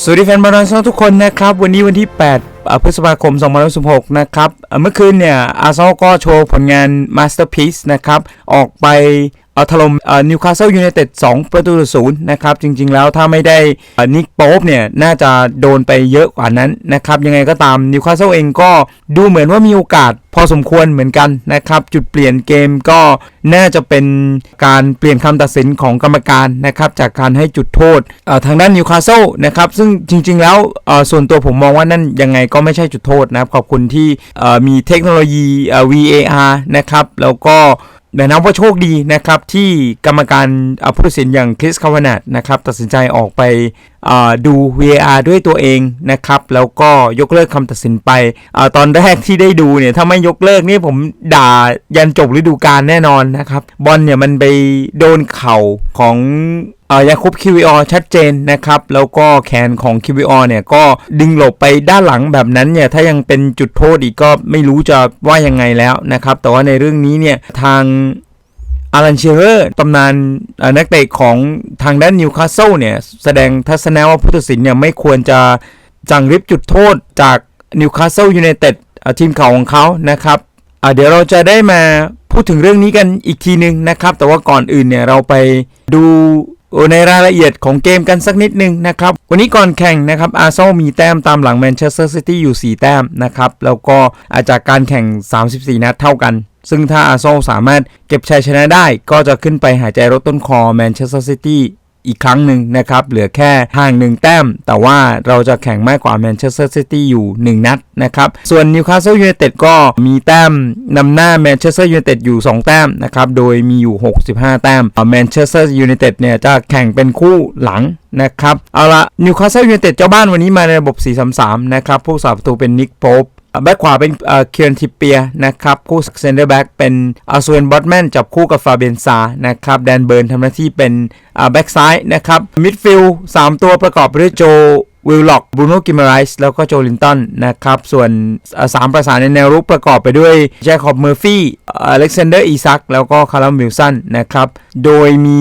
สวัสดีแฟนบอลซทุกคนนะครับ วันนี้วันที่ 8 พฤษภาคม 2016 นะครับ เมื่อคืนเนี่ยอาร์เซนอลก็โชว์ผลงาน Masterpiece นะครับ ออกไป ถล่มนิวคาสเซิลยูไนเต็ด2ประตูศูนย์นะครับจริงๆแล้วถ้าไม่ได้นิกโป๊ปเนี่ยน่าจะโดนไปเยอะกว่านั้นนะครับยังไงก็ตามนิวคาสเซิลเองก็ดูเหมือนว่ามีโอกาสพอสมควรเหมือนกันนะครับจุดเปลี่ยนเกมก็น่าจะเป็นการเปลี่ยนคำตัดสินของกรรมการนะครับจากการให้จุดโทษทางด้านนิวคาสเซิลนะครับซึ่งจริงๆแล้วอ่อส่วนตัวผมมองว่านั่นยังไงก็ไม่ใช่จุดโทษนะครับขอบคุณที่มีเทคโนโลยีเอ่อ VAR นะครับแล้วก็ แต่นับว่าโชคดีนะครับที่กรรมการผู้ตัดสินอย่างคริสคาวานัตนะครับตัดสินใจออกไปดู VAR ด้วยตัวเองนะครับแล้วก็ยกเลิกคำตัดสินไปอตอนแรกที่ได้ดูเนี่ยถ้าไม่ยกเลิกนี่ผมด่ายันจบฤดูกาลแน่นอนนะครับบอลเนี่ยมันไปโดนเข่าของ ยาคุบคิวิออชัดเจนนะครับ แล้วก็แขนของคิวิออเนี่ยก็ดึงหลบไปด้านหลังแบบนั้นเนี่ย ถ้ายังเป็นจุดโทษอีกก็ไม่รู้จะว่ายังไงแล้วนะครับ แต่ว่าในเรื่องนี้เนี่ยทางอารันเชเรอร์ตำนานนักเตะของทางด้านนิวคาสเซิลเนี่ย แสดงทัศนะว่าผู้ตัดสินเนี่ยไม่ควรจะจังริบจุดโทษจากนิวคาสเซิลยูไนเต็ดทีมเก่าของเขานะครับเดี๋ยวเราจะได้มาพูดถึงเรื่องนี้กันอีกทีหนึ่งนะครับ แต่ว่าก่อนอื่นเนี่ยเราไปดู ในรายละเอียดของเกมกันสักนิดนึงนะครับ วันนี้ก่อนแข่งนะครับอาร์เซนอลมีแต้มตามหลังแมนเชสเตอร์ซิตี้อยู่ 4 แต้มนะครับ แล้วก็อาจากการแข่ง 34 นัดเท่ากัน ซึ่งถ้าอาร์เซนอลสามารถเก็บชัยชนะได้ ก็จะขึ้นไปหายใจรถต้นคอแมนเชสเตอร์ซิตี้ อีกครั้งหนึ่งนะครับ เหลือแค่ห่างหนึ่งแต้ม แต่ว่าเราจะแข่งมากกว่าแมนเชสเตอร์ซิตี้อยู่ 1 นัดนะครับ ส่วนนิวคาสเซิลยูไนเต็ดก็มีแต้มนำหน้าแมนเชสเตอร์ยูไนเต็ดอยู่ 2 แต้มนะครับ โดยมีอยู่ 65 แต้มแมนเชสเตอร์ยูไนเต็ดเนี่ยจะแข่งเป็นคู่หลังนะครับ เอาละนิวคาสเซิลยูไนเต็ดเจ้าบ้านวันนี้มาในระบบ 4-3-3 นะครับ ผู้สาประตูเป็นนิกโป๊ป แบ็กขวาเป็นเคียนทิปเปียนะครับ คู่เซนเตอร์แบ็กเป็นอาซวนบอตแมนจับคู่กับฟาเบนซานะครับแดนเบิร์นทำหน้าที่เป็นแบ็กซ้ายนะครับมิดฟิลด์3ตัวประกอบไปด้วยโจวิลล็อกบรูโนกิมไรส์แล้วก็โจลินตันนะครับ ส่วนสามประสานในแนวรุกประกอบไปด้วยแจคอบเมอร์ฟี่อเล็กซานเดอร์อีซักแล้วก็คาร์ลวิลสันนะครับ โดยมี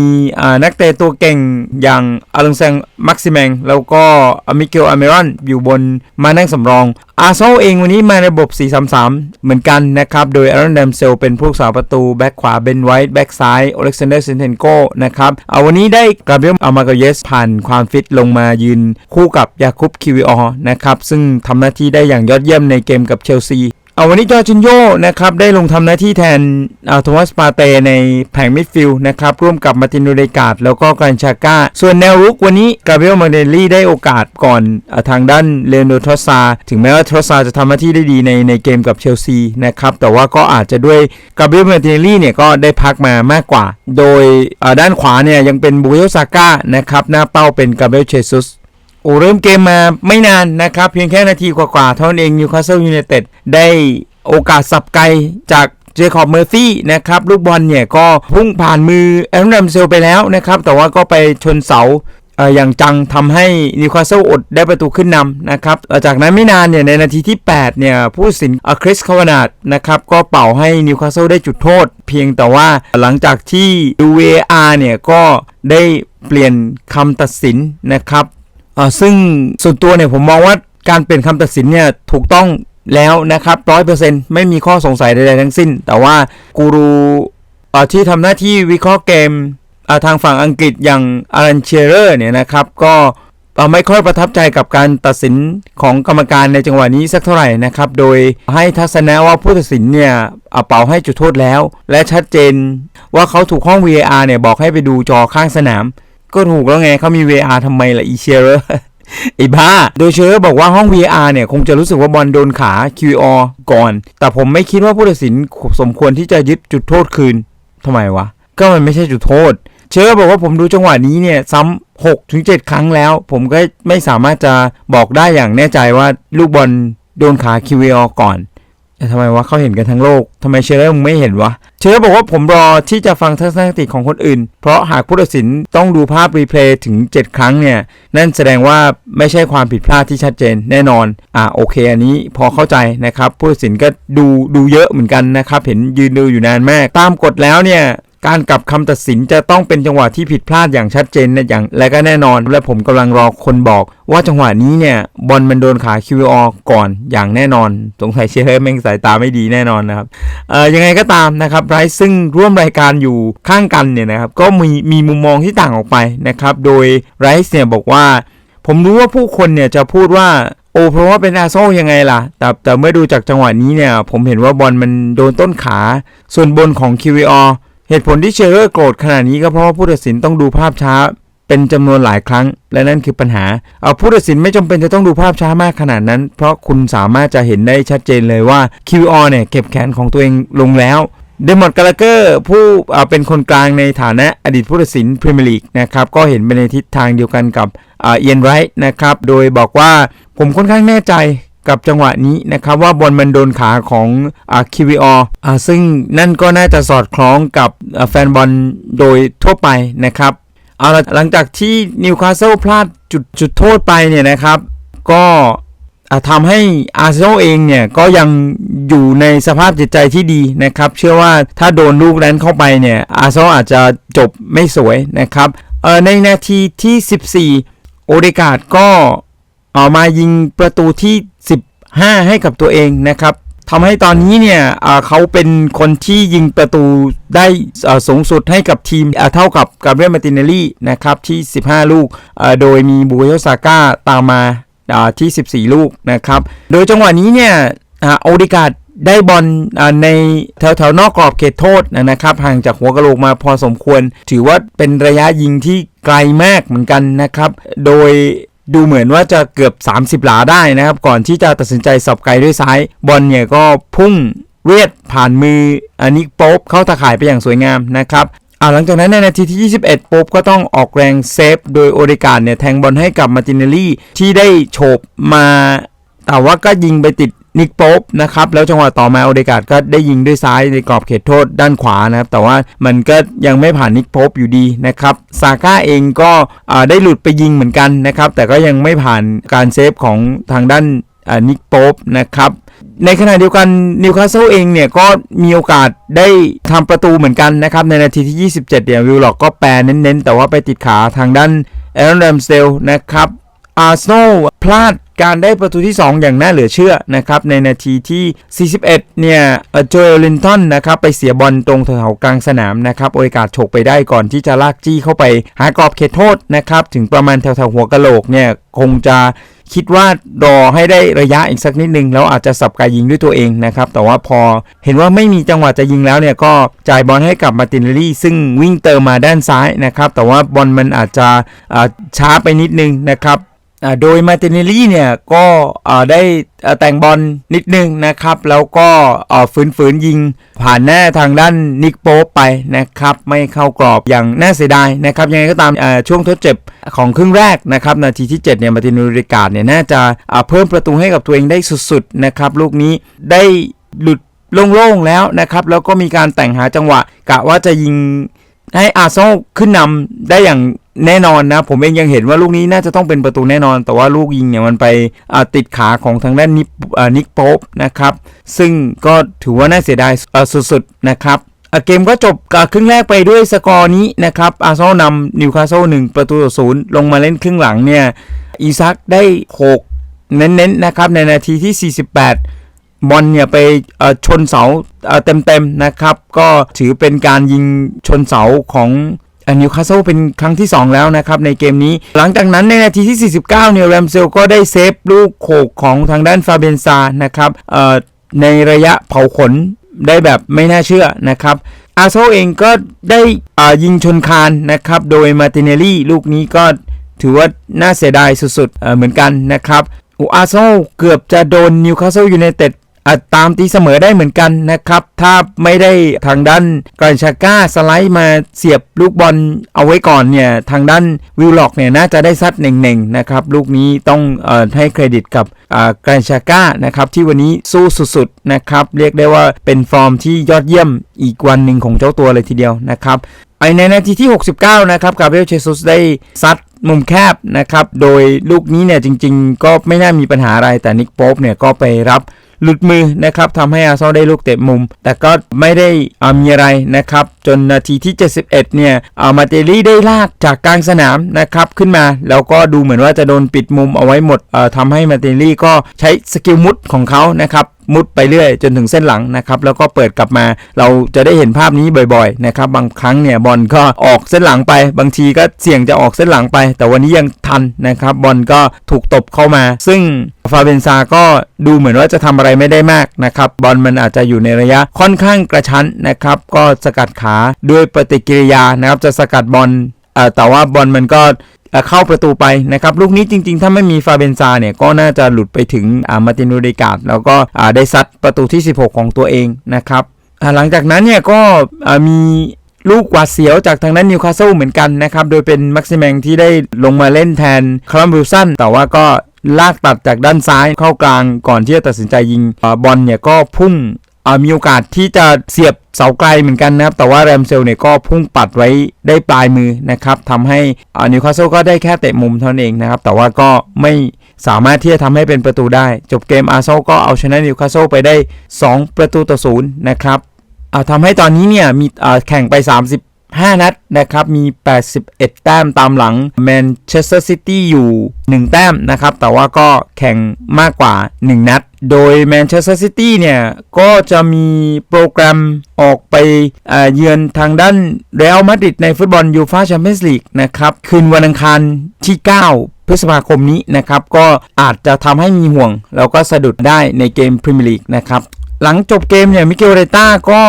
นักเตะตัวเก่งอย่างอลังแซงมักซิแมง แล้วก็มิเกลอเมรอนอยู่บนมานั่งสำรอง อาร์เซนอลเองวันนี้มาในระบบ 4-3-3 เหมือนกันนะครับ โดยอารอนเดมเซลเป็นผู้สาประตู แบ็กขวาเบนไวท์แบ็กซ้ายอเล็กซานเดอร์เซนเทนโกนะครับเอาวันนี้ได้กราเบรียลอามากเยสผ่านความฟิตลงมายืนคู่กับยาคุบคิวิออนะครับซึ่งทำหน้าที่ได้อย่างยอดเยี่ยมในเกมกับเชลซี เอาวันนี้จอจินโยนะครับได้ลงทำหน้าที่แทนอาโทมัสปาเตในแผงมิดฟิลด์นะครับร่วมกับมาตินโนเดกาดแล้วก็การชาก้า ส่วนแนวรุกวันนี้กาเบรียลมาเดลลี่ได้โอกาสก่อนอทางด้านเลโนทรอซา ถึงแม้ว่าทรอซาจะทำหน้าที่ได้ดีในในเกมกับเชลซีนะครับแต่ว่าก็อาจจะด้วยกาเบรียลมาเดลลี่เนี่ยก็ได้พักมามากกว่า โดยด้านขวาเนี่ยยังเป็นบุโยซาก้านะครับหน้าเป้าเป็นกาเบรียลเชซุส โอ้เริ่มเกมมาไม่นานนะครับ เพียงแค่นาทีกว่าๆเท่านั้นเองนิวคาสเซิลยูไนเต็ดได้โอกาสสับไกลจากเจคอบเมอร์ฟี่นะครับลูกบอลเนี่ยก็พุ่งผ่านมือแอรอนแรมเซลไปแล้วนะครับ แต่ว่าก็ไปชนเสาอย่างจังทำให้นิวคาสเซิลอดได้ประตูขึ้นนำนะครับหลังจากนั้นไม่นานเนี่ยในนาทีที่ 8 เนี่ย ผู้ตัดสินคริสคาวนาดนะครับ ก็เป่าให้นิวคาสเซิลได้จุดโทษ เพียงแต่ว่าหลังจากที่ดู VAR เนี่ย ก็ได้เปลี่ยนคำตัดสินนะครับ อ่าซึ่งส่วนตัวเนี่ยผมมองว่าการเปลี่ยนคำตัดสินเนี่ยถูกต้องแล้วนะครับร้อยเปอร์เซ็นต์ไม่มีข้อสงสัยใดๆทั้งสิ้น แต่ว่ากูรูที่ทำหน้าที่วิเคราะห์เกมทางฝั่งอังกฤษอย่างอารันเชเรอร์เนี่ยนะครับ ก็ไม่ค่อยประทับใจกับการตัดสินของกรรมการในจังหวะนี้สักเท่าไหร่นะครับ โดยให้ทัศนะว่าผู้ตัดสินเนี่ยเป่าให้จุดโทษแล้ว และชัดเจนว่าเขาถูกห้อง VAR เนี่ยบอกให้ไปดูจอข้างสนาม ก็ถูกแล้วไงเขามี VR ทำไมล่ะอีเชอร์ไอ้บ้า โดยเชอร์บอกว่าห้อง VR เนี่ย คงจะรู้สึกว่าบอลโดนขา QR ก่อน แต่ผมไม่คิดว่าผู้ตัดสินสมควรที่จะยึดจุดโทษคืนทำไมวะ ก็มันไม่ใช่จุดโทษ เชอร์บอกว่าผมดูจังหวะนี้เนี่ย ซ้ำ6ถึง7ครั้งแล้ว ผมก็ไม่สามารถจะบอกได้อย่างแน่ใจว่าลูกบอลโดนขา QR ก่อน ทำไมวะเขาเห็นกันทั้งโลกทำไมเชอร์มึงไม่เห็นวะ เชอร์บอกว่าผมรอที่จะฟังทัศนคติของคนอื่น เพราะหากผู้ตัดสินต้องดูภาพรีเพลย์ถึง 7 ครั้งเนี่ย นั่นแสดงว่าไม่ใช่ความผิดพลาดที่ชัดเจนแน่นอน อ่าโอเค อันนี้พอเข้าใจนะครับ ผู้ตัดสินก็ดูดูเยอะเหมือนกันนะครับ เห็นยืนดูอยู่นานมาก ตามกฎแล้วเนี่ย การกลับคำตัดสินจะต้องเป็นจังหวะที่ผิดพลาดอย่างชัดเจนนะอย่างและก็แน่นอน และผมกำลังรอคนบอกว่าจังหวะนี้เนี่ยบอลมันโดนขา QVR ก่อนอย่างแน่นอน สงสัยเชฟแม่งสายตาไม่ดีแน่นอนนะครับเอ่อยังไงก็ตามนะครับไรซ์ซึ่งร่วมรายการอยู่ข้างกันเนี่ยนะครับก็มีมีมุมมองที่ต่างออกไปนะครับโดยไรซ์เนี่ยบอกว่า ผมรู้ว่าผู้คนเนี่ยจะพูดว่าโอ้เพราะว่าเป็นอาโซยังไงล่ะ แต่แต่เมื่อดูจากจังหวะนี้เนี่ยผมเห็นว่าบอลมันโดนต้นขา ส่วนบนของ QVR เหตุผลที่เชอร์โกรธขนาดนี้ก็เพราะว่าผู้ตัดสินต้องดูภาพช้า เป็นจำนวนหลายครั้ง และนั่นคือปัญหา เอาผู้ตัดสินไม่จำเป็นจะต้องดูภาพช้ามากขนาดนั้น เพราะคุณสามารถจะเห็นได้ชัดเจนเลยว่า QR เนี่ยเก็บแขนของตัวเองลงแล้วเดมอดกาลเกอร์ผู้เป็นคนกลางในฐานะอดีตผู้ตัดสินพรีเมียร์ลีกนะครับก็เห็นไปในทิศทางเดียวกันกับเอียนไรท์นะครับโดยบอกว่าผมค่อนข้างแน่ใจ กับจังหวะนี้นะครับว่าบอลมันโดนขาของอคิวิออซึ่งนั่นก็น่าจะสอดคล้องกับแฟนบอลโดยทั่วไปนะครับเอาละหลังจากที่นิวคาสเซิลพลาดจุดจุดโทษไปเนี่ยนะครับ ก็ทำให้อาร์เซนอลเองเนี่ยก็ยังอยู่ในสภาพจิตใจที่ดีนะครับ เชื่อว่าถ้าโดนลูกนั้นเข้าไปเนี่ยอาร์เซนอลอาจจะจบไม่สวยนะครับเออในนาทีที่ 14 โอเดกาดก็ออกมายิงประตูที่ 5 ให้กับตัวเองนะครับทำให้ตอนนี้เนี่ยเขาเป็นคนที่ยิงประตูได้สูงสุดให้กับทีมเท่ากับกับเรียลมาตินเนลลี่นะครับที่ 15 ลูก โดยมีบูโยซาก้าตามมาที่ 14 ลูกนะครับ โดยจังหวะนี้เนี่ยโอดิกาดได้บอลในแถวแถวๆนอกกรอบเขตโทษนะครับห่างจากหัวกะโหลกมาพอสมควร ถือว่าเป็นระยะยิงที่ไกลมากเหมือนกันนะครับ โดย ดูเหมือนว่าจะเกือบ 30 หลาได้นะครับ ก่อนที่จะตัดสินใจสับไกลด้วยซ้าย บอลเนี่ยก็พุ่งเวียดผ่านมืออันนี้ป๊บเข้าตะข่ายไปอย่างสวยงามนะครับอ่าหลังจากนั้นในนาทีที่ 21โป๊บก็ต้องออกแรงเซฟ โดยโอริการ์ดเนี่ยแทงบอลให้กับมาตินเนลลี่ที่ได้โฉบมา แต่ว่าก็ยิงไปติด นิกโป๊บนะครับแล้วจังหวะต่อมาโอเดกาดก็ได้ยิงด้วยซ้ายในกรอบเขตโทษด้านขวานะครับแต่ว่ามันก็ยังไม่ผ่านนิกโป๊บอยู่ดีนะครับซาก้าเองก็ได้หลุดไปยิงเหมือนกันนะครับแต่ก็ยังไม่ผ่านการเซฟของทางด้านนิกโป๊บนะครับในขณะเดียวกันนิวคาสเซิลเองเนี่ยก็มีโอกาสได้ทำประตูเหมือนกันนะครับในนาทีที่ 27เนี่ยวิลล็อกก็แปรเน้นๆ แต่ว่าไปติดขาทางด้านเอรอนแรมสเดลนะครับอาร์เซนอลพลาด การได้ประตูที่ 2 อย่างน่าเหลือเชื่อนะครับ ในนาทีที่ 41 เนี่ยโจเอลลินตันนะครับไปเสียบอลตรงแถวกลางสนามนะครับโอกาสฉกไปได้ก่อนที่จะลากจี้เข้าไป หากรอบเขตโทษนะครับถึงประมาณแถวๆหัวกะโหลกเนี่ยคงจะคิดว่ารอให้ได้ระยะอีกสักนิดนึง แล้วอาจจะสับกายยิงด้วยตัวเองนะครับ แต่ว่าพอเห็นว่าไม่มีจังหวะจะยิงแล้วเนี่ยก็จ่ายบอลให้กับมาตินเลี่ ซึ่งวิ่งเติมมาด้านซ้ายนะครับ แต่ว่าบอลมันอาจจะช้าไปนิดนึงนะครับ โดยมาตินเนลี่เนี่ยก็ได้แต่งบอลนิดนึงนะครับ แล้วก็อ่าฝืนยิงผ่านหน้าทางด้านนิกโป๊ไปนะครับ ไม่เข้ากรอบอย่างน่าเสียดายนะครับ ยังไงก็ตามช่วงทดเจ็บของครึ่งแรกนะครับ นาทีที่ 7 เนี่ย มาตินเนลี่การ์ดเนี่ย น่าจะเพิ่มประตูให้กับตัวเองได้สุดๆนะครับ ลูกนี้ได้หลุดโล่งๆแล้วนะครับ แล้วก็มีการแต่งหาจังหวะกะว่าจะยิงให้อาร์เซนอลขึ้นนำได้อย่าง แน่นอนนะ ผมเองยังเห็นว่าลูกนี้น่าจะต้องเป็นประตูแน่นอน แต่ว่าลูกยิงเนี่ยมันไปติดขาของทางด้านนิปอ่านิกโป๊ปนะครับ ซึ่งก็ถือว่าน่าเสียดายสุดๆนะครับเกมก็จบครึ่งแรกไปด้วยสกอร์นี้นะครับอาร์เซนอลนำนิวคาสเซิลหนึ่งประตูต่อศูนย์ลงมาเล่นครึ่งหลังเนี่ยอีซักได้โขกเน้นๆนะครับ ในนาทีที่ 48 บอลเนี่ยไปชนเสาเต็มๆนะครับ ก็ถือเป็นการยิงชนเสาของ นิวคาสเซิลเป็นครั้งที่ 2 แล้วนะครับในเกมนี้ หลังจากนั้นในนาทีที่ 49เนี่ยแรมเซลก็ได้เซฟลูกโขกของทางด้านฟาเบนซานะครับในระยะเผาขนได้แบบไม่น่าเชื่อนะครับอาร์เซเองก็ได้ยิงชนคานนะครับโดยมาติเนลลี่ลูกนี้ก็ถือว่าน่าเสียดายสุดๆเเหมือนกันนะครับอาร์เซเกือบจะโดนนิวคาสเซิลยูไนเต็ด อะตามตีเสมอได้เหมือนกันนะครับ ถ้าไม่ได้ทางด้านกรันชาก้าสไลด์มาเสียบลูกบอลเอาไว้ก่อนเนี่ยทางด้านวิลล็อกเนี่ยน่าจะได้ซัดเน่งๆนะครับลูกนี้ต้องอให้เครดิตกับกรันชาก้านะครับที่วันนี้สู้สุดๆนะครับเรียกได้ว่าเป็นฟอร์มที่ยอดเยี่ยมอีกวันหนึ่งของเจ้าตัวเลยทีเดียวนะครับไปในนาทีที่ 69 นะครับ กาเบรียลเชซุสได้ซัดมุมแคบนะครับ โดยลูกนี้เนี่ยจริง ๆ ก็ไม่น่ามีปัญหาอะไร แต่นิกโป๊ปเนี่ยก็ไปรับ หลุดมือนะครับทำให้อาร์เซนอลได้ลูกเตะมุม แต่ก็ไม่ได้อ่ามีอะไรนะครับ จนนาทีที่ 71 เนี่ยอามาเตลลี่ได้ลากจากกลางสนามนะครับขึ้นมา แล้วก็ดูเหมือนว่าจะโดนปิดมุมเอาไว้หมดเอ่อทำให้มาเตลลี่ก็ใช้สกิลมุดของเขานะครับ มุดไปเรื่อยจนถึงเส้นหลังนะครับแล้วก็เปิดกลับมาเราจะได้เห็นภาพนี้บ่อยๆนะครับบางครั้งเนี่ยบอลก็ออกเส้นหลังไป บางทีก็เสี่ยงจะออกเส้นหลังไป แต่วันนี้ยังทันนะครับบอลก็ถูกตบเข้ามา ซึ่งฟาเบนซาก็ดูเหมือนว่าจะทำอะไรไม่ได้มากนะครับบอลมันอาจจะอยู่ในระยะค่อนข้างกระชั้นนะครับก็สกัดขาด้วยปฏิกิริยานะครับจะสกัดบอลแต่ว่าบอลมันก็ เอ่อเข้าประตูไปนะครับลูกนี้จริงๆ ถ้าไม่มีฟาเบนซาเนี่ยก็น่าจะหลุดไปถึงมาร์ตินโรเดกาดแล้วก็ได้ซัดประตูที่ 16 ของตัวเองนะครับหลังจากนั้นเนี่ยก็มีลูกกวาดเสียวจากทางด้นนิวคาสเซิลเหมือนกันนะครับ โดยเป็นแม็กซิแมงที่ได้ลงมาเล่นแทนคาร์มวิลสันแต่ว่าก็ลากตัดจากด้านซ้ายเข้ากลางก่อนที่จะตัดสินใจยิงอบอลเนี่ยก็พุ่ง มีโอกาสที่จะเสียบเสาไกลเหมือนกันนะครับ แต่ว่าแรมเซลเนี่ยก็พุ่งปัดไว้ได้ปลายมือนะครับทำให้นิวคาสเซิลก็ได้แค่เตะมุมเท่านั้นเองนะครับ แต่ว่าก็ไม่สามารถที่จะทำให้เป็นประตูได้ จบเกมอาร์เซนอลก็เอาชนะนิวคาสเซิลไปได้ 2 ประตูต่อศูนย์นะครับทำให้ตอนนี้เนี่ยมีแข่งไป 5 นัดนะครับ มี 81 แต้มตามหลังแมนเชสเตอร์ซิตี้อยู่ 1 แต้มนะครับ แต่ว่าก็แข่งมากกว่า 1 นัด โดยแมนเชสเตอร์ซิตี้เนี่ย ก็จะมีโปรแกรมออกไปเเยือนทางด้านเรอัลมาดริดในฟุตบอลยูฟาแชมเปี้ยนส์ลีกนะครับ คืนวันอังคารที่ 9พฤษภาคมนี้นะครับ ก็อาจจะทำให้มีห่วง แล้วก็สะดุดได้ในเกมพรีเมียร์ลีกนะครับ หลังจบเกมเนี่ยมิเกลเรต้าก็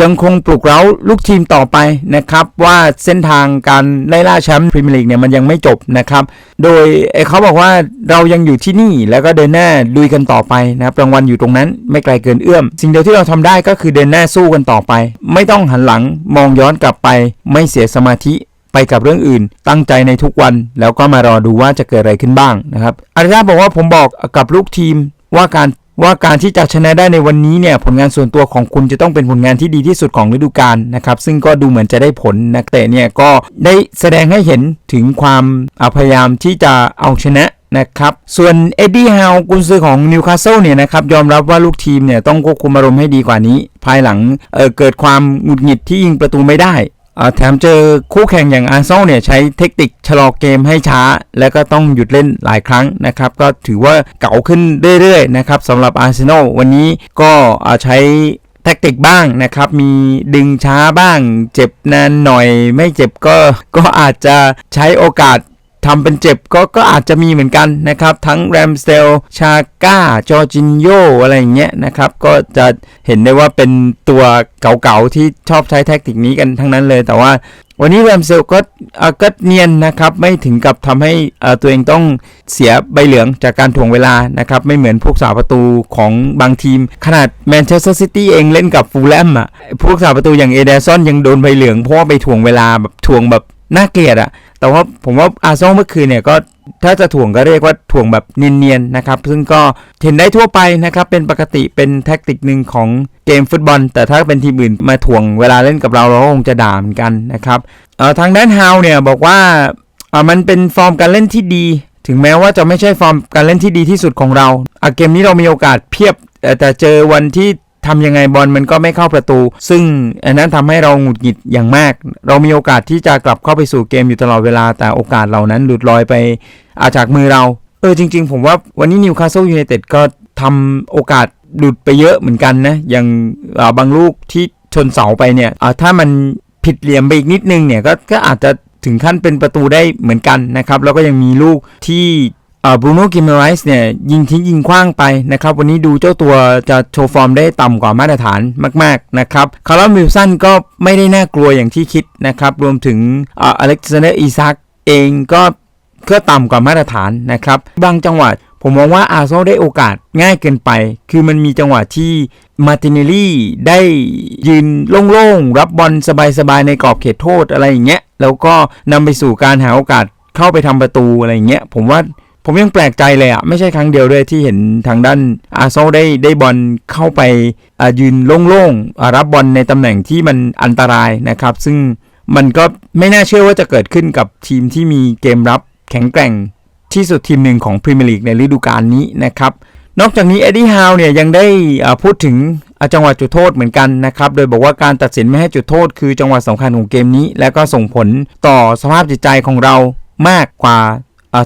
ยังคงปลุกเร้าลูกทีมต่อไปนะครับว่าเส้นทางการไล่ล่าแชมป์พรีเมียร์ลีกเนี่ยมันยังไม่จบนะครับ โดยเเขาบอกว่าเรายังอยู่ที่นี่แล้วก็เดินหน้าลุยกันต่อไปนะครับรางวัลอยู่ตรงนั้นไม่ไกลเกินเอื้อม สิ่งเดียวที่เราทำได้ก็คือเดินหน้าสู้กันต่อไป ไม่ต้องหันหลังมองย้อนกลับไป ไม่เสียสมาธิไปกับเรื่องอื่น ตั้งใจในทุกวันแล้วก็มารอดูว่าจะเกิดอะไรขึ้นบ้างนะครับอาริยาบอกว่าผมบอกกับลูกทีมว่าการ ว่าการที่จะชนะได้ในวันนี้เนี่ยผลงานส่วนตัวของคุณจะต้องเป็นผลงานที่ดีที่สุดของฤดูกาลนะครับซึ่งก็ดูเหมือนจะได้ผลนักเตะเนี่ยก็ได้แสดงให้เห็นถึงความาพยายามที่จะเอาชนะนะครับส่วนเอ็ดดี้ฮาวกุนซือของนิวคาสเซิลเนี่ยนะครับยอมรับว่าลูกทีมเนี่ยต้องควบคุมอารมณ์ให้ดีกว่านี้ ภายหลังเอ่อเกิดความหงุดหงิดที่ยิงประตูไม่ได้ แถมเจอคู่แข่งอย่างอาร์เซนอลเนี่ยใช้เทคนิคชะลอเกมให้ช้า แล้วก็ต้องหยุดเล่นหลายครั้งนะครับ ก็ถือว่าเก่าขึ้นเรื่อยๆนะครับสำหรับอาร์เซนอลวันนี้ก็ใช้แทคติกบ้างนะครับ มีดึงช้าบ้าง เจ็บนานหน่อย ไม่เจ็บก็ก็อาจจะใช้โอกาส ทำเป็นเจ็บก็ก็อาจจะมีเหมือนกันนะครับ ทั้งแรมสเตลชาก้าจอร์จินโยอะไรอย่างเงี้ยนะครับ ก็จะเห็นได้ว่าเป็นตัวเก่าๆที่ชอบใช้แทคติกนี้กันทั้งนั้นเลยแต่ว่าวันนี้แรมเตลก็เอ่อก็เนียนนะครับ ไม่ถึงกับทำให้ตัวเองต้องเสียใบเหลืองจากการถ่วงเวลานะครับ ไม่เหมือนพวกสาประตูของบางทีม ขนาดแมนเชสเตอร์ซิตี้เองเล่นกับฟูลแลมอะพวกสาประตูอย่างเอเดซอนยังโดนใบเหลืองเพราะว่าไปถ่วงเวลาแบบถ่วงแบบ น่าเกลียดอะแต่ว่าผมว่าอาร์เซนอลเมื่อคืนเนี่ยก็ถ้าจะถ่วงก็เรียกว่าถ่วงแบบเนียนๆนะครับซึ่งก็เห็นได้ทั่วไปนะครับเป็นปกติเป็นแท็กติกหนึ่งของเกมฟุตบอล แต่ถ้าเป็นทีมอื่นมาถ่วงเวลาเล่นกับเราเราก็คงจะด่าเหมือนกันนะครับทางด้านฮาวเนี่ยบอกว่าอ่อมันเป็นฟอร์มการเล่นที่ดี ถึงแม้ว่าจะไม่ใช่ฟอร์มการเล่นที่ดีที่สุดของเราเกมนี้เรามีโอกาสเพียบแต่เจอวันที่ ทำยังไงบอลมันก็ไม่เข้าประตู ซึ่งอันนั้นทำให้เราหงุดหงิดอย่างมาก เรามีโอกาสที่จะกลับเข้าไปสู่เกมอยู่ตลอดเวลาแต่โอกาสเหล่านั้นหลุดลอยไปอาจากมือเรา เออจริง ๆ ผมว่าวันนี้นิวคาสเซิลยูไนเต็ดก็ทำโอกาสหลุดไปเยอะเหมือนกันนะ อย่างาบางลูกที่ชนเสาไปเนี่ยถ้ามันผิดเหลี่ยมไปอีกนิดนึงเนี่ยก็ก็อาจจะถึงขั้นเป็นประตูได้เหมือนกันนะครับ แล้วก็ยังมีลูกที่ บรูโน่กิมเมไรส์เนี่ยยิงทิ้งยิงคว้างไปนะครับ วันนี้ดูเจ้าตัวจะโชว์ฟอร์มได้ต่ำกว่ามาตรฐานมาก ๆ นะครับคาร์ลวิลสันก็ไม่ได้น่ากลัวอย่างที่คิดนะครับ รวมถึงอเล็กซานเดอร์อีซักเองก็ก็ต่ำกว่ามาตรฐานนะครับ บางจังหวะผมมองว่าอาร์เซนอลได้โอกาสง่ายเกินไป คือมันมีจังหวะที่มาติเนลลี่ได้ยืนโล่งๆ รับบอลสบายๆ ในกรอบเขตโทษอะไรอย่างเงี้ย แล้วก็นำไปสู่การหาโอกาสเข้าไปทำประตูอะไรอย่างเงี้ย ผมว่า ผมยังแปลกใจเลยอะ ไม่ใช่ครั้งเดียวด้วยที่เห็นทางด้านอาร์เซนอลได้ได้บอลเข้าไปยืนโล่งๆรับบอลในตำแหน่งที่มันอันตรายนะครับ ซึ่งมันก็ไม่น่าเชื่อว่าจะเกิดขึ้นกับทีมที่มีเกมรับแข็งแกร่งที่สุดทีมหนึ่งของพรีเมียร์ลีกในฤดูกาลนี้นะครับ นอกจากนี้เอ็ดดี้ฮาวเนี่ยยังได้พูดถึงจังหวะจุดโทษเหมือนกันนะครับ โดยบอกว่าการตัดสินไม่ให้จุดโทษคือจังหวะสำคัญของเกมนี้ และก็ส่งผลต่อสภาพจิตใจของเรามากกว่า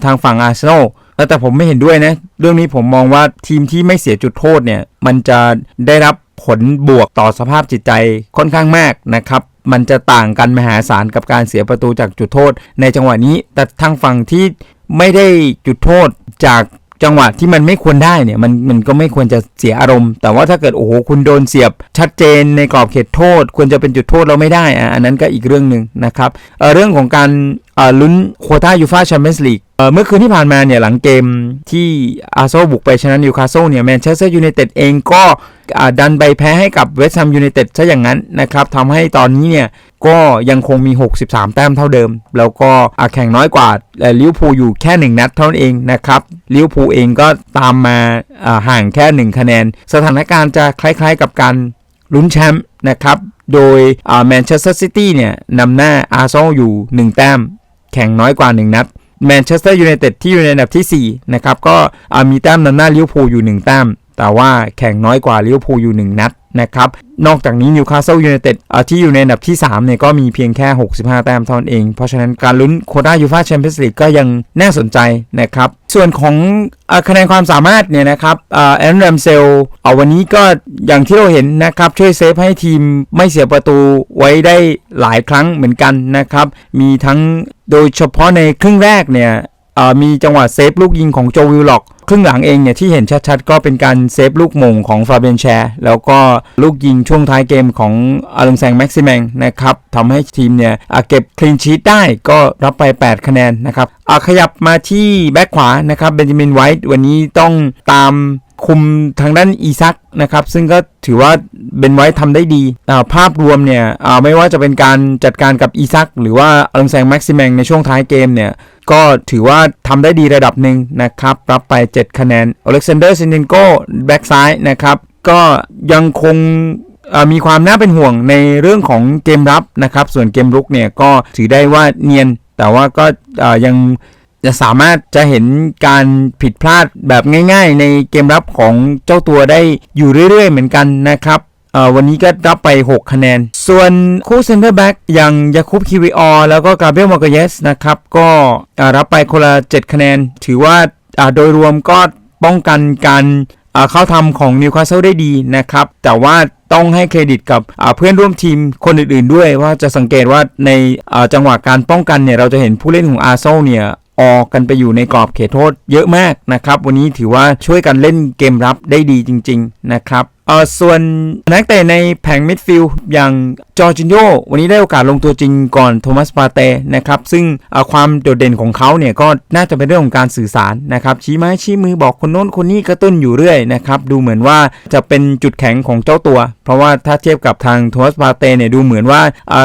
ทางฝั่งอาร์เซนอลแต่ผมไม่เห็นด้วยนะ เรื่องนี้ผมมองว่าทีมที่ไม่เสียจุดโทษเนี่ย มันจะได้รับผลบวกต่อสภาพจิตใจค่อนข้างมากนะครับมันจะต่างกันมหาศาลกับการเสียประตูจากจุดโทษ ในจังหวะนี้ แต่ทางฝั่งที่ไม่ได้จุดโทษจากจังหวะที่มันไม่ควรได้เนี่ยมันมันก็ไม่ควรจะเสียอารมณ์ แต่ว่าถ้าเกิดโอ้โหคุณโดนเสียบชัดเจนในกรอบเขตโทษ ควรจะเป็นจุดโทษเราไม่ได้อะอันนั้นก็อีกเรื่องหนึ่งนะครับเเรื่องของการลุ้นโควต้ายูฟาแชมเปี้ยนส์ลีก เมื่อคืนที่ผ่านมาเนี่ยหลังเกมที่อาร์เซนอลบุกไปชนะนิวคาสเซิลเนี่ยแมนเชสเตอร์ยูไนเต็ดเองก็ดันไปแพ้ให้กับเวสต์แฮมยูไนเต็ดซะอย่างนั้นนะครับทำให้ตอนนี้เนี่ยก็ยังคงมี 63 แต้มเท่าเดิม แล้วก็แข่งน้อยกว่าลิเวพูอยู่แค่ 1 นัดเท่านั้นเองนะครับลิเวพูเองก็ตามมาอ่าห่างแค่ 1 คะแนน สถานการณ์จะคล้ายๆกับการลุ้นแชมป์นะครับโดยแมนเชสเตอร์ซิตี้เนี่ยนำหน้าอาร์เซนอลอยู่ 1 แต้ม แข่งน้อยกว่า 1 นัด แมนเชสเตอร์ยูไนเต็ดที่อยู่ในอันดับที่ 4 นะครับ ก็มีแต้มนำหน้าลิเวอร์พูลอยู่ 1 แต้ม แต่ว่าแข่งน้อยกว่าลิเวอร์พูลอยู่ 1 นัดนะครับ นอกจากนี้นิวคาสเซิลยูไนเต็ดที่อยู่ในอันดับที่3เนี่ยก็มีเพียงแค่ 65 แต้มเท่านั้นเอง เพราะฉะนั้นการลุ้นโควต้ายูฟ่าแชมเปี้ยนส์ลีกก็ยังน่าสนใจนะครับ ส่วนของอคะแนนความสามารถเนี่ยนะครับเอ่อแอนแรมเซลเอาวันนี้ก็อย่างที่เราเห็นนะครับช่วยเซฟให้ทีมไม่เสียประตูไว้ได้หลายครั้งเหมือนกันนะครับ มีทั้งโดยเฉพาะในครึ่งแรกเนี่ย มีจังหวะเซฟลูกยิงของโจวิลล็อกครึ่งหลังเองเนี่ยที่เห็นชัดๆ ก็เป็นการเซฟลูกมงของฟาเบนแชร์แล้วก็ลูกยิงช่วงท้ายเกมของอาลงแซงแม็กซิแมงนะครับทำให้ทีมเนี่ยเก็บคลีนชีตได้ก็รับไป 8 คะแนนนะครับขยับมาที่แบ็คขวานะครับเบนจามินไวท์วันนี้ต้องตาม คุมทางด้านอีซักนะครับ ซึ่งก็ถือว่าเบนไว้ทำได้ดีอ่าภาพรวมเนี่ยไม่ว่าจะเป็นการจัดการกับอีซักหรือว่าอลังแซงแม็กซิแมงในช่วงท้ายเกมเนี่ย ก็ถือว่าทำได้ดีระดับหนึ่งนะครับ รับไป 7 คะแนนอเล็กซานเดอร์ซินเดนโกแบ็กซ้ายนะครับ ก็ยังคงมีความน่าเป็นห่วงในเรื่องของเกมรับนะครับ ส่วนเกมรุกเนี่ยก็ถือได้ว่าเนียน แต่ว่าก็ยัง จะสามารถจะเห็นการผิดพลาดแบบง่าย ๆ ในเกมรับของเจ้าตัวได้อยู่เรื่อย ๆ เหมือนกันนะครับวันนี้ก็รับไป 6 คะแนน ส่วนคู่เซนเตอร์แบ็กอย่างยาคุบคิวิออแล้วก็กาเบรียลมากเยสนะครับ ก็รับไปคนละ 7 คะแนน ถือว่าโดยรวมก็ป้องกันการเข้าทำของนิวคาสเซิลได้ดีนะครับ แต่ว่าต้องให้เครดิตกับเพื่อนร่วมทีมคนอื่นๆด้วยว่าจะสังเกตว่าในจังหวะการป้องกันเนี่ย เราจะเห็นผู้เล่นของอาร์เซนอลเนี่ย ออกกันไปอยู่ในกรอบเขตโทษเยอะมากนะครับ วันนี้ถือว่าช่วยกันเล่นเกมรับได้ดีจริง ๆ นะครับ ส่วนนักเตะในแผงมิดฟิลด์อย่างจอร์จินโยวันนี้ได้โอกาสลงตัวจริงก่อนโทมัสปาเต้นะครับ ซึ่งความโดดเด่นของเขาเนี่ยก็น่าจะเป็นเรื่องของการสื่อสารนะครับ ชี้ไม้ชี้มือบอกคนโน้นคนนี้กระตุ้นอยู่เรื่อยนะครับ ดูเหมือนว่าจะเป็นจุดแข็งของเจ้าตัว เพราะว่าถ้าเทียบกับทางโทมัสปาเต้เนี่ยดูเหมือนว่า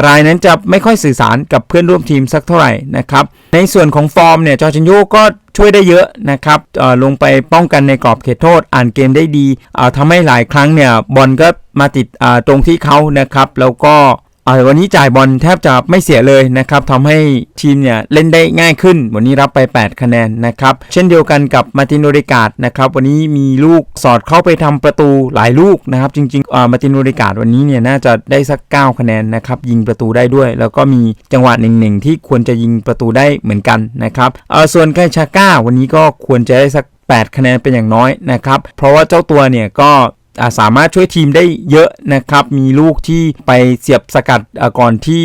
รายนั้นจะไม่ค่อยสื่อสารกับเพื่อนร่วมทีมสักเท่าไหร่นะครับในส่วนของฟอร์มเนี่ยจอร์จินโยก็ ช่วยได้เยอะนะครับลงไปป้องกันในกรอบเขตโทษ อ่านเกมได้ดีทำให้หลายครั้งเนี่ยบอลก็มาติดตรงที่เขานะครับ แล้วก็ เออวันนี้จ่ายบอลแทบจะไม่เสียเลยนะครับทำให้ทีมเนี่ยเล่นได้ง่ายขึ้น วันนี้รับไป 8 คะแนนนะครับ เช่นเดียวกันกับมาตินโอเดกาดนะครับวันนี้มีลูกสอดเข้าไปทำประตูหลายลูกนะครับ จริงๆเอ่อมาตินโอเดกาดวันนี้เนี่ยน่าจะได้สัก 9 คะแนนนะครับยิงประตูได้ด้วย แล้วก็มีจังหวะหนึ่งๆที่ควรจะยิงประตูได้เหมือนกันนะครับเออส่วนไกชาก้าวันนี้ก็ควรจะได้สัก8 คะแนนเป็นอย่างน้อยนะครับ เพราะว่าเจ้าตัวเนี่ยก็ สามารถช่วยทีมได้เยอะนะครับ มีลูกที่ไปเสียบสกัดก่อนที่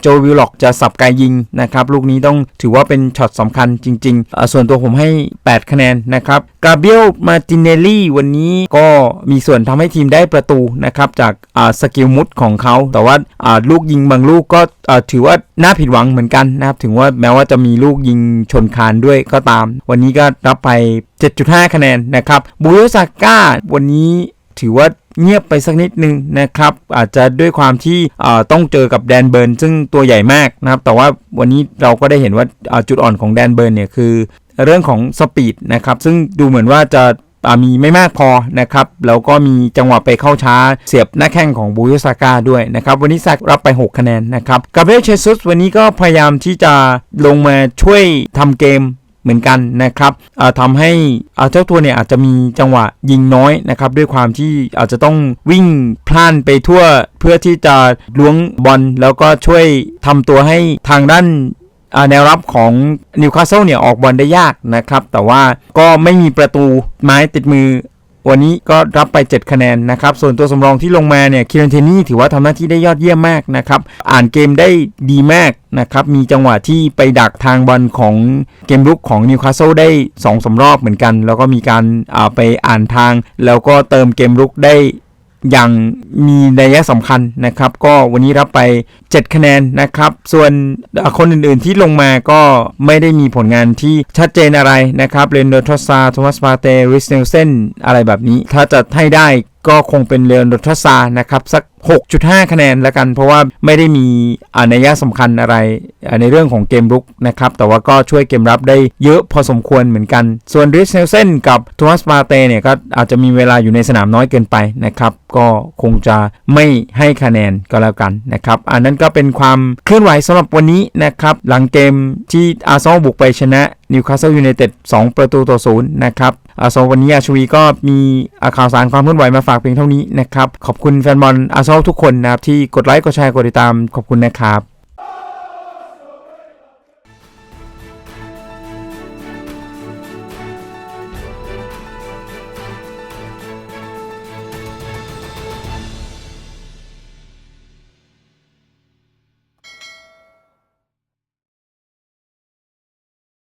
โจวิลล็อกจะสับไกยิงนะครับ ลูกนี้ต้องถือว่าเป็นช็อตสำคัญจริงๆ ส่วนตัวผมให้ 8 คะแนนนะครับกาเบียลมาตินเนลลี่วันนี้ก็มีส่วนทำให้ทีมได้ประตูนะครับ จากสกิลมุดของเขา แต่ว่าลูกยิงบางลูกก็ถือว่าน่าผิดหวังเหมือนกันนะครับ ถึงว่าแม้ว่าจะมีลูกยิงชนคานด้วยก็ตาม วันนี้ก็รับไป 7.5 คะแนนนะครับบูโยซาก้าวันนี้ ถือว่าเงียบไปสักนิดนึงนะครับ อาจจะด้วยความที่ต้องเจอกับแดนเบิร์นซึ่งตัวใหญ่มากนะครับ แต่ว่าวันนี้เราก็ได้เห็นว่าจุดอ่อนของแดนเบิร์นเนี่ยคือเรื่องของสปีดนะครับ ซึ่งดูเหมือนว่าจะามีไม่มากพอนะครับ แล้วก็มีจังหวะไปเข้าช้าเสียบหน้าแข้งของบูโยซาก้าด้วยนะครับ วันนี้ซักรับไป 6 คะแนนนะครับกาเบรียลเชซุสวันนี้ก็พยายามที่จะลงมาช่วยทำเกม เหมือนกันนะครับเอ่อทำให้เจ้าตัวเนี่ยอาจจะมีจังหวะยิงน้อยนะครับด้วยความที่อาจจะต้องวิ่งพล่านไปทั่วเพื่อที่จะล้วงบอลแล้วก็ช่วยทำตัวให้ทางด้านแนวรับของนิวคาสเซิลเนี่ยออกบอลได้ยากนะครับ แต่ว่าก็ไม่มีประตูไม้ติดมือ วันนี้ก็รับไป 7 คะแนนนะครับ ส่วนตัวสำรองที่ลงมาเนี่ยคิรันเทนี่ถือว่าทำหน้าที่ได้ยอดเยี่ยมมากนะครับ อ่านเกมได้ดีมากนะครับ มีจังหวะที่ไปดักทางบอลของเกมลุกของนิวคาสเซิลได้2อสรอบเหมือนกัน แล้วก็มีการาไปอ่านทาง แล้วก็เติมเกมลุกได้ อย่างมีนัยสำคัญนะครับ ก็วันนี้รับไป 7 คะแนนนะครับ ส่วนคนอื่นๆที่ลงมาก็ไม่ได้มีผลงานที่ชัดเจนอะไรนะครับเรนโดทอสซาโทมัสปาเตริสเนลเซนอะไรแบบนี้ ถ้าจะให้ได้ ก็คงเป็นเรนโดทอสซานะครับสัก 6.5 คะแนนแล้วกัน เพราะว่าไม่ได้มีอานัยสำคัญอะไรในเรื่องของเกมรุกนะครับ แต่ว่าก็ช่วยเกมรับได้เยอะพอสมควรเหมือนกัน ส่วนริสเนลเซนกับโทมัสปาเตเนี่ยก็อาจจะมีเวลาอยู่ในสนามน้อยเกินไปนะครับ ก็คงจะไม่ให้คะแนนก็แล้วกันนะครับ อันนั้นก็เป็นความเคลื่อนไหวสำหรับวันนี้นะครับ หลังเกมที่อาร์เซนอลบุกไปชนะ นิวคาสเซิลยูไนเต็ด2ประตูต่อศูนย์นะครับอาซอวันนี้อาชวีก็มีข่าวสารความเคลื่อนไหวมาฝากเพียงเท่านี้นะครับ ขอบคุณแฟนบอลอาซอทุกคนนะครับที่กดไลค์กดแชร์กดติดตามขอบคุณนะครับ